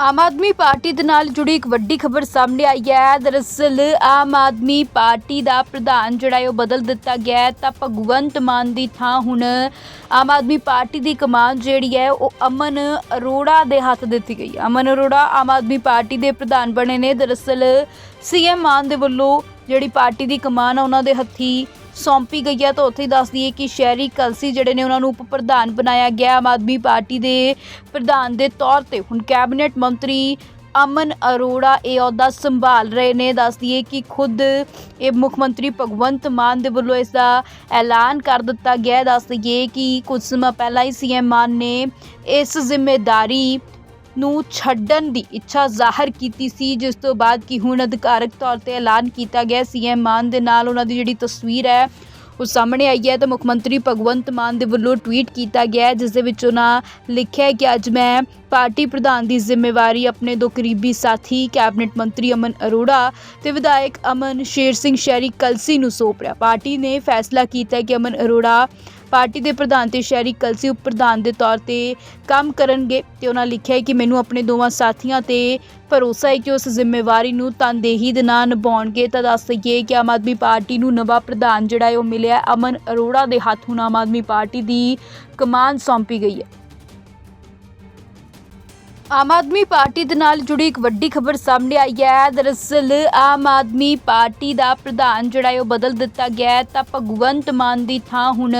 Aam Aadmi party ਦੇ ਨਾਲ ਜੁੜੀ ਇੱਕ ਵੱਡੀ ਖਬਰ ਸਾਹਮਣੇ ਆਈ ਹੈ। ਦਰਅਸਲ, ਆਮ ਆਦਮੀ ਪਾਰਟੀ ਦਾ ਪ੍ਰਧਾਨ ਜਿਹੜਾ ਹੈ, ਉਹ ਬਦਲ ਦਿੱਤਾ ਗਿਆ ਹੈ। ਤਾਂ ਭਗਵੰਤ ਮਾਨ ਦੀ ਥਾਂ ਹੁਣ ਆਮ ਆਦਮੀ ਪਾਰਟੀ ਦੀ ਕਮਾਨ ਜਿਹੜੀ ਹੈ, ਉਹ ਅਮਨ ਅਰੋੜਾ ਦੇ ਹੱਥ ਦਿੱਤੀ ਗਈ ਅਮਨ ਅਰੋੜਾ ਆਮ ਆਦਮੀ ਪਾਰਟੀ ਦੇ ਪ੍ਰਧਾਨ ਬਣੇ ਨੇ। ਦਰਅਸਲ, ਸੀਐਮ ਮਾਨ ਦੇ ਵੱਲੋਂ ਜਿਹੜੀ ਪਾਰਟੀ ਦੀ ਕਮਾਨ ਆ, ਉਹਨਾਂ ਦੇ ਹੱਥੀ ਸੌਂਪੀ ਗਈ ਹੈ ਤਾਂ ਉੱਥੇ ਹੀ ਦੱਸ ਦਈਏ ਕਿ ਸ਼ਹਿਰੀ ਕਲਸੀ ਜਿਹੜੇ ਨੇ ਉਹਨਾਂ ਨੂੰ ਉਪ ਪ੍ਰਧਾਨ ਬਣਾਇਆ ਗਿਆ। ਆਮ ਆਦਮੀ ਪਾਰਟੀ ਦੇ ਪ੍ਰਧਾਨ ਦੇ ਤੌਰ ਤੇ ਹੁਣ ਕੈਬਨਿਟ ਮੰਤਰੀ ਅਮਨ ਅਰੋੜਾ ਇਹ ਅਹੁਦਾ ਸੰਭਾਲ ਰਹੇ ਨੇ। ਦੱਸ ਦਈਏ ਕਿ ਖੁਦ ਇਹ ਮੁੱਖ ਮੰਤਰੀ ਭਗਵੰਤ ਮਾਨ ਦੇ ਵੱਲੋਂ ਇਸ ਦਾ ਐਲਾਨ ਕਰ ਦਿੱਤਾ ਗਿਆ ਦੱਸ ਦਈਏ ਕਿ ਕੁਝ ਸਮਾਂ ਪਹਿਲਾਂ ਹੀ ਸੀਐਮ ਮਾਨ ਨੇ ਇਸ ਜ਼ਿੰਮੇਵਾਰੀ ਨੂੰ ਛੱਡਣ ਦੀ ਇੱਛਾ ਜ਼ਾਹਰ ਕੀਤੀ ਸੀ, ਜਿਸ ਤੋਂ ਬਾਅਦ ਕਿ ਹੁਣ ਅਧਿਕਾਰਕ ਤੌਰ ਤੇ ਐਲਾਨ ਕੀਤਾ ਗਿਆ। ਸੀਐਮ ਮਾਨ ਦੇ ਨਾਲ ਉਹਨਾਂ ਦੀ ਜਿਹੜੀ ਤਸਵੀਰ ਹੈ, ਉਹ ਸਾਹਮਣੇ ਆਈ ਹੈ ਤਾਂ ਮੁੱਖ ਮੰਤਰੀ ਭਗਵੰਤ ਮਾਨ ਦੇ ਵੱਲੋਂ ਟਵੀਟ ਕੀਤਾ ਗਿਆ ਜਿਸ ਦੇ ਵਿੱਚ ਉਹਨਾਂ ਲਿਖਿਆ ਕਿ ਅੱਜ ਮੈਂ ਪਾਰਟੀ ਪ੍ਰਧਾਨ ਦੀ ਜ਼ਿੰਮੇਵਾਰੀ, ਆਪਣੇ ਦੋ ਕਰੀਬੀ ਸਾਥੀ, ਕੈਬਨਿਟ ਮੰਤਰੀ ਅਮਨ ਅਰੋੜਾ ਤੇ ਵਿਧਾਇਕ ਅਮਨ ਸ਼ੇਰ ਸਿੰਘ ਸ਼ਹਿਰੀ ਕਲਸੀ ਨੂੰ ਸੌਂਪ ਰਿਹਾ। ਪਾਰਟੀ ਨੇ ਫੈਸਲਾ ਕੀਤਾ ਕਿ ਅਮਨ ਅਰੋੜਾ ਪਾਰਟੀ ਦੇ ਪ੍ਰਧਾਨ ਤੇ ਸ਼ਹਿਰੀ ਕਲਸੀ ਉਪ ਪ੍ਰਧਾਨ ਦੇ ਤੌਰ ਤੇ ਕੰਮ ਕਰਨਗੇ ਤੇ ਉਹਨਾਂ ਲਿਖਿਆ ਹੈ ਕਿ ਮੈਨੂੰ ਆਪਣੇ ਦੋਵਾਂ ਸਾਥੀਆਂ ਤੇ ਭਰੋਸਾ ਹੈ ਕਿ ਉਸ ਜ਼ਿੰਮੇਵਾਰੀ ਨੂੰ ਤਨਦੇਹੀ ਦੇ ਨਾਲ ਨਿਭਾਉਣਗੇ। ਤਾਂ ਦੱਸ ਦਈਏ ਕਿ ਆਮ ਆਦਮੀ ਪਾਰਟੀ ਨੂੰ ਨਵਾਂ ਪ੍ਰਧਾਨ ਜਿਹੜਾ ਹੈ ਉਹ ਮਿਲਿਆ ਅਮਨ ਅਰੋੜਾ ਦੇ ਹੱਥ ਹੁਣ ਆਮ ਆਦਮੀ ਪਾਰਟੀ ਦੀ ਕਮਾਨ ਸੌਂਪੀ ਗਈ ਹੈ। ਆਮ ਆਦਮੀ ਪਾਰਟੀ ਦੇ ਨਾਲ ਜੁੜੀ ਇੱਕ ਵੱਡੀ ਖਬਰ ਸਾਹਮਣੇ ਆਈ ਹੈ। ਦਰਅਸਲ ਆਮ ਆਦਮੀ ਪਾਰਟੀ ਦਾ ਪ੍ਰਧਾਨ ਜਿਹੜਾ ਹੈ, ਉਹ ਬਦਲ ਦਿੱਤਾ ਗਿਆ ਹੈ। ਤਾਂ ਭਗਵੰਤ ਮਾਨ ਦੀ ਥਾਂ ਹੁਣ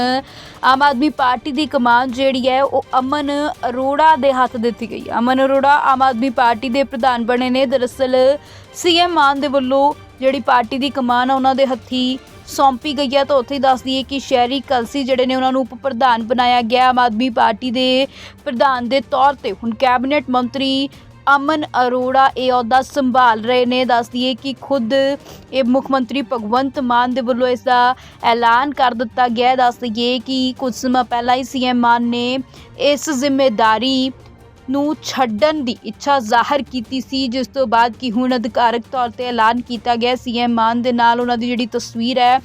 ਆਮ ਆਦਮੀ ਪਾਰਟੀ ਦੀ ਕਮਾਨ ਜਿਹੜੀ ਹੈ, ਉਹ ਅਮਨ ਅਰੋੜਾ ਦੇ ਹੱਥ ਦਿੱਤੀ ਗਈ ਅਮਨ ਅਰੋੜਾ ਆਮ ਆਦਮੀ ਪਾਰਟੀ ਦੇ ਪ੍ਰਧਾਨ ਬਣੇ ਨੇ। ਦਰਅਸਲ ਸੀਐਮ ਮਾਨ ਦੇ ਵੱਲੋਂ ਜਿਹੜੀ ਪਾਰਟੀ ਦੀ ਕਮਾਨ ਆ, ਉਹਨਾਂ ਦੇ ਹੱਥੀ ਸੌਂਪੀ ਗਈ ਹੈ ਤਾਂ ਉੱਥੇ ਹੀ ਦੱਸ ਦਈਏ ਕਿ ਸ਼ਹਿਰੀ ਕਲਸੀ ਜਿਹੜੇ ਨੇ ਉਹਨਾਂ ਨੂੰ ਉਪ ਪ੍ਰਧਾਨ ਬਣਾਇਆ ਗਿਆ। ਆਮ ਆਦਮੀ ਪਾਰਟੀ ਦੇ ਪ੍ਰਧਾਨ ਦੇ ਤੌਰ ਤੇ ਹੁਣ ਕੈਬਨਿਟ ਮੰਤਰੀ ਅਮਨ ਅਰੋੜਾ ਇਹ ਅਹੁਦਾ ਸੰਭਾਲ ਰਹੇ ਨੇ। ਦੱਸ ਦਈਏ ਕਿ ਖੁਦ ਇਹ ਮੁੱਖ ਮੰਤਰੀ ਭਗਵੰਤ ਮਾਨ ਦੇ ਵੱਲੋਂ ਇਸ ਦਾ ਐਲਾਨ ਕਰ ਦਿੱਤਾ ਗਿਆ ਦੱਸ ਦਈਏ ਕਿ ਕੁਝ ਸਮਾਂ ਪਹਿਲਾਂ ਹੀ ਸੀਐਮ ਮਾਨ ਨੇ ਇਸ ਜ਼ਿੰਮੇਵਾਰੀ ਨੂੰ ਛੱਡਣ ਦੀ ਇੱਛਾ ਜ਼ਾਹਰ ਕੀਤੀ ਸੀ, ਜਿਸ ਤੋਂ ਬਾਅਦ ਕਿ ਹੁਣ ਅਧਿਕਾਰਕ ਤੌਰ ਤੇ ਐਲਾਨ ਕੀਤਾ ਗਿਆ। ਸੀਐਮ ਮਾਨ ਦੇ ਨਾਲ ਉਹਨਾਂ ਦੀ ਜਿਹੜੀ ਤਸਵੀਰ ਹੈ,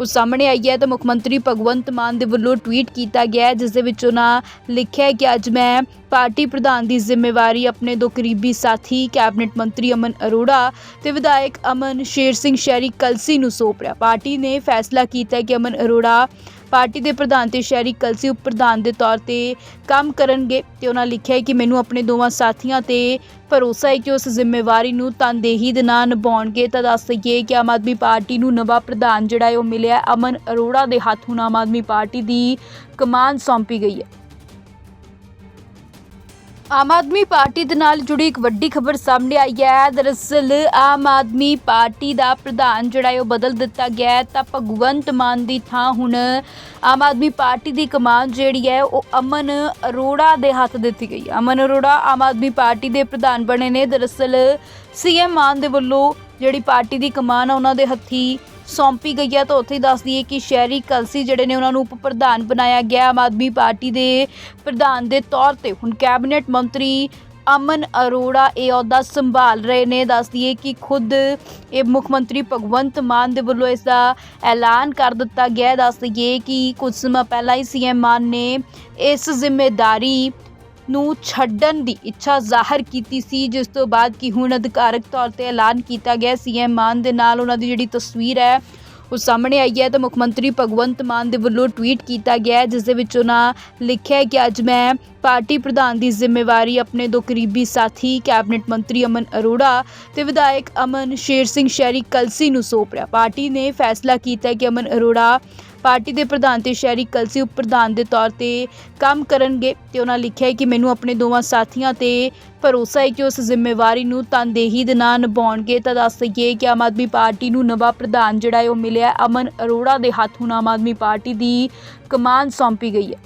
ਉਹ ਸਾਹਮਣੇ ਆਈ ਹੈ ਤਾਂ ਮੁੱਖ ਮੰਤਰੀ ਭਗਵੰਤ ਮਾਨ ਦੇ ਵੱਲੋਂ ਟਵੀਟ ਕੀਤਾ ਗਿਆ ਜਿਸ ਦੇ ਵਿੱਚ ਉਹਨਾਂ ਲਿਖਿਆ ਕਿ ਅੱਜ ਮੈਂ ਪਾਰਟੀ ਪ੍ਰਧਾਨ ਦੀ ਜ਼ਿੰਮੇਵਾਰੀ, ਆਪਣੇ ਦੋ ਕਰੀਬੀ ਸਾਥੀ, ਕੈਬਨਿਟ ਮੰਤਰੀ ਅਮਨ ਅਰੋੜਾ ਤੇ ਵਿਧਾਇਕ ਅਮਨ ਸ਼ੇਰ ਸਿੰਘ ਸ਼ਹਿਰੀ ਕਲਸੀ ਨੂੰ ਸੌਂਪ ਰਿਹਾ। ਪਾਰਟੀ ਨੇ ਫੈਸਲਾ ਕੀਤਾ ਕਿ ਅਮਨ ਅਰੋੜਾ ਪਾਰਟੀ ਦੇ ਪ੍ਰਧਾਨ ਤੇ ਸ਼ਹਿਰੀ ਕਲਸੀ ਉਪ ਪ੍ਰਧਾਨ ਦੇ ਤੌਰ ਤੇ ਕੰਮ ਕਰਨਗੇ ਤੇ ਉਹਨਾਂ ਲਿਖਿਆ ਹੈ ਕਿ ਮੈਨੂੰ ਆਪਣੇ ਦੋਵਾਂ ਸਾਥੀਆਂ ਤੇ ਭਰੋਸਾ ਹੈ ਕਿ ਉਸ ਜ਼ਿੰਮੇਵਾਰੀ ਨੂੰ ਤਨਦੇਹੀ ਦੇ ਨਾਲ ਨਿਭਾਉਣਗੇ। ਤਾਂ ਦੱਸ ਦਈਏ ਕਿ ਆਮ ਆਦਮੀ ਪਾਰਟੀ ਨੂੰ ਨਵਾਂ ਪ੍ਰਧਾਨ ਜਿਹੜਾ ਹੈ ਉਹ ਮਿਲਿਆ ਅਮਨ ਅਰੋੜਾ ਦੇ ਹੱਥ ਹੁਣ ਆਮ ਆਦਮੀ ਪਾਰਟੀ ਦੀ ਕਮਾਨ ਸੌਂਪੀ ਗਈ ਹੈ। ਆਮ ਆਦਮੀ ਪਾਰਟੀ ਦੇ ਨਾਲ ਜੁੜੀ ਇੱਕ ਵੱਡੀ ਖਬਰ ਸਾਹਮਣੇ ਆਈ ਹੈ। ਦਰਅਸਲ, ਆਮ ਆਦਮੀ ਪਾਰਟੀ ਦਾ ਪ੍ਰਧਾਨ ਜਿਹੜਾ ਹੈ, ਉਹ ਬਦਲ ਦਿੱਤਾ ਗਿਆ ਹੈ। ਤਾਂ ਭਗਵੰਤ ਮਾਨ ਦੀ ਥਾਂ ਹੁਣ ਆਮ ਆਦਮੀ ਪਾਰਟੀ ਦੀ ਕਮਾਨ ਜਿਹੜੀ ਹੈ, ਉਹ ਅਮਨ ਅਰੋੜਾ ਦੇ ਹੱਥ ਦਿੱਤੀ ਗਈ ਅਮਨ ਅਰੋੜਾ ਆਮ ਆਦਮੀ ਪਾਰਟੀ ਦੇ ਪ੍ਰਧਾਨ ਬਣੇ ਨੇ। ਦਰਅਸਲ, ਸੀਐਮ ਮਾਨ ਦੇ ਵੱਲੋਂ ਜਿਹੜੀ ਪਾਰਟੀ ਦੀ ਕਮਾਨ ਆ, ਉਹਨਾਂ ਦੇ ਹੱਥੀ ਸੌਂਪੀ ਗਈ ਹੈ, ਤਾਂ ਉੱਥੇ ਹੀ ਦੱਸ ਦਈਏ ਕਿ ਸ਼ਹਿਰੀ ਕਲਸੀ ਜਿਹੜੇ ਨੇ ਉਹਨਾਂ ਨੂੰ ਉਪ ਪ੍ਰਧਾਨ ਬਣਾਇਆ ਗਿਆ। ਆਮ ਆਦਮੀ ਪਾਰਟੀ ਦੇ ਪ੍ਰਧਾਨ ਦੇ ਤੌਰ ਤੇ ਹੁਣ ਕੈਬਨਿਟ ਮੰਤਰੀ ਅਮਨ ਅਰੋੜਾ ਇਹ ਅਹੁਦਾ ਸੰਭਾਲ ਰਹੇ ਨੇ। ਦੱਸ ਦਈਏ ਕਿ ਖੁਦ ਇਹ ਮੁੱਖ ਮੰਤਰੀ ਭਗਵੰਤ ਮਾਨ ਦੇ ਵੱਲੋਂ ਇਸ ਦਾ ਐਲਾਨ ਕਰ ਦਿੱਤਾ ਗਿਆ ਦੱਸ ਦਈਏ ਕਿ ਕੁਝ ਸਮਾਂ ਪਹਿਲਾਂ ਹੀ ਸੀਐਮ ਮਾਨ ਨੇ ਇਸ ਜ਼ਿੰਮੇਵਾਰੀ ਨੂੰ ਛੱਡਣ ਦੀ ਇੱਛਾ ਜ਼ਾਹਰ ਕੀਤੀ ਸੀ, ਜਿਸ ਤੋਂ ਬਾਅਦ ਕਿ ਹੁਣ ਅਧਿਕਾਰਕ ਤੌਰ ਤੇ ਐਲਾਨ ਕੀਤਾ ਗਿਆ ਸੀਐਮ ਮਾਨ ਦੇ ਨਾਲ ਉਹਨਾਂ ਦੀ ਜਿਹੜੀ ਤਸਵੀਰ ਹੈ, ਉਹ ਸਾਹਮਣੇ ਆਈ ਹੈ ਤਾਂ ਮੁੱਖ ਮੰਤਰੀ ਭਗਵੰਤ ਮਾਨ ਦੇ ਵੱਲੋਂ ਟਵੀਟ ਕੀਤਾ ਗਿਆ ਜਿਸ ਦੇ ਵਿੱਚ ਉਹਨਾਂ ਲਿਖਿਆ ਕਿ ਅੱਜ ਮੈਂ ਪਾਰਟੀ ਪ੍ਰਧਾਨ ਦੀ ਜ਼ਿੰਮੇਵਾਰੀ ਆਪਣੇ ਦੋ ਕਰੀਬੀ ਸਾਥੀ, ਕੈਬਨਿਟ ਮੰਤਰੀ ਅਮਨ ਅਰੋੜਾ ਤੇ ਵਿਧਾਇਕ ਅਮਨ ਸ਼ੇਰ ਸਿੰਘ ਸ਼ਹਿਰੀ ਕਲਸੀ ਨੂੰ ਸੌਂਪ ਰਿਹਾ। ਪਾਰਟੀ ਨੇ ਫੈਸਲਾ ਕੀਤਾ ਕਿ ਅਮਨ ਅਰੋੜਾ ਪਾਰਟੀ ਦੇ ਪ੍ਰਧਾਨ ਤੇ ਸ਼ਹਿਰੀ ਕਲਸੀ ਉਪ ਪ੍ਰਧਾਨ ਦੇ ਤੌਰ ਤੇ ਕੰਮ ਕਰਨਗੇ ਤੇ ਉਹਨਾਂ ਲਿਖਿਆ ਹੈ ਕਿ ਮੈਨੂੰ ਆਪਣੇ ਦੋਵਾਂ ਸਾਥੀਆਂ ਤੇ ਭਰੋਸਾ ਹੈ ਕਿ ਉਸ ਜ਼ਿੰਮੇਵਾਰੀ ਨੂੰ ਤਨਦੇਹੀ ਦੇ ਨਾਲ ਨਿਭਾਉਣਗੇ। ਤਾਂ ਦੱਸ ਦਈਏ ਕਿ ਆਮ ਆਦਮੀ ਪਾਰਟੀ ਨੂੰ ਨਵਾਂ ਪ੍ਰਧਾਨ ਜਿਹੜਾ ਹੈ ਉਹ ਮਿਲਿਆ ਅਮਨ ਅਰੋੜਾ ਦੇ ਹੱਥ ਹੁਣ ਆਮ ਆਦਮੀ ਪਾਰਟੀ ਦੀ ਕਮਾਨ ਸੌਂਪੀ ਗਈ ਹੈ।